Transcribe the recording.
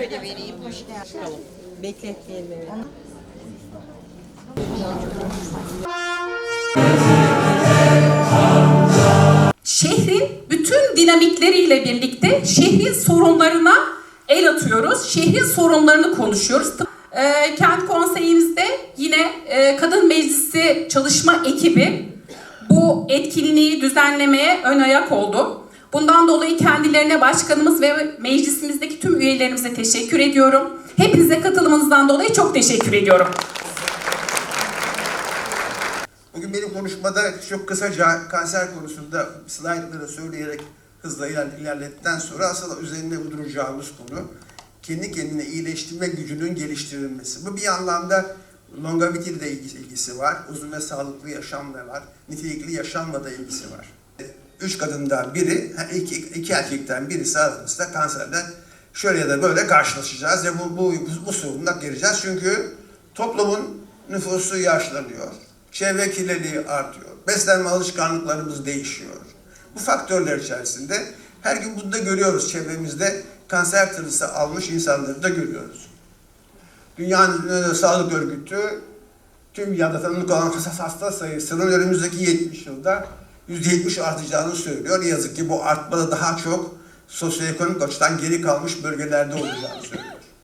Şöyle vereyim, hoş geldin. Bekletmeyelim evet. şehrin bütün dinamikleriyle birlikte şehrin sorunlarına el atıyoruz. Şehrin sorunlarını konuşuyoruz. Ee, kent konseyimizde yine e, kadın meclisi çalışma ekibi bu etkinliği düzenlemeye ön ayak oldu. Bundan dolayı kendilerine başkanımız ve meclisimizdeki tüm üyelerimize teşekkür ediyorum. Hepinize katılımınızdan dolayı çok teşekkür ediyorum. Bugün benim konuşmada çok kısaca kanser konusunda slaytları söyleyerek hızla iler- ilerledikten sonra asıl üzerinde duracağımız konu kendi kendine iyileştirme gücünün geliştirilmesi. Bu bir anlamda longevity ile ilgisi var. Uzun ve sağlıklı yaşamla var. Nitelikli yaşamla da ilgisi var. Üç kadından biri, iki, iki erkekten birisi aramızda kanserden şöyle ya da böyle karşılaşacağız ve bu, bu, bu, bu sorunla gireceğiz. Çünkü toplumun nüfusu yaşlanıyor. Çevre kirliliği artıyor. Beslenme alışkanlıklarımız değişiyor. Bu faktörler içerisinde her gün bunu da görüyoruz çevremizde. Kanser tanısı almış insanları da görüyoruz. Dünya Dünya Sağlık Örgütü tüm yanda tanınık olan hasta sayısının önümüzdeki 70 yılda %70 artacağını söylüyor. Yazık ki bu artma da daha çok sosyoekonomik açıdan geri kalmış bölgelerde olacağını söylüyor.